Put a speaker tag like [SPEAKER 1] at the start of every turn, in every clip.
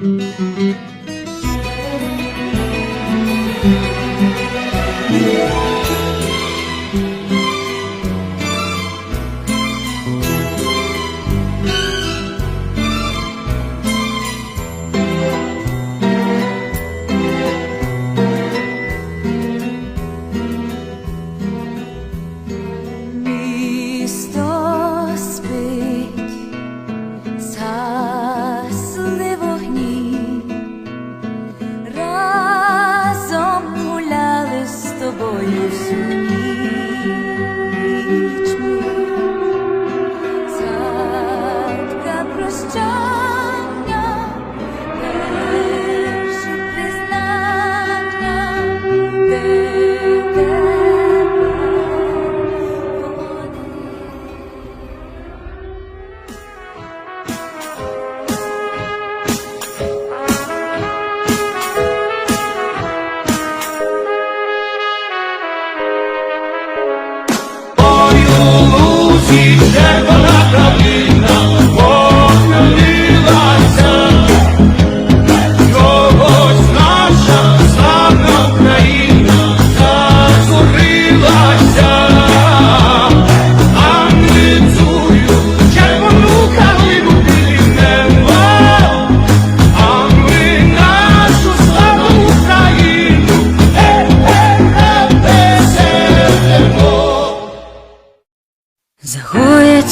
[SPEAKER 1] Mm-hmm. Лузі червона калина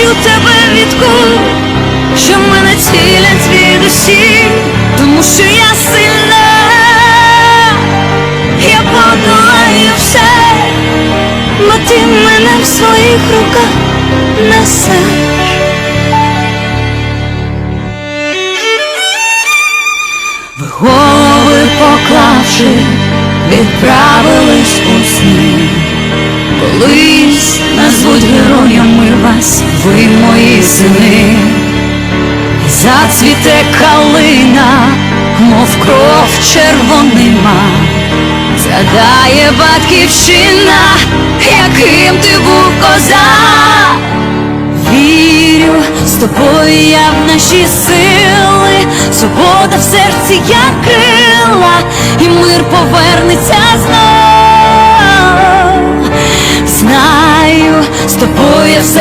[SPEAKER 2] захищу тебе від кул, що мене цілять звідусіль, тому що я сильна, я подолаю все, бо ти мене в своїх руках несеш. Ви голови поклавши, у сни. Колись назвуть героями вас, ви мої сини. Зацвіте калина, мов кров червонима. Згадає батьківщина, яким ти був козак. Вірю, з тобою я в наші сили, свобода в серці як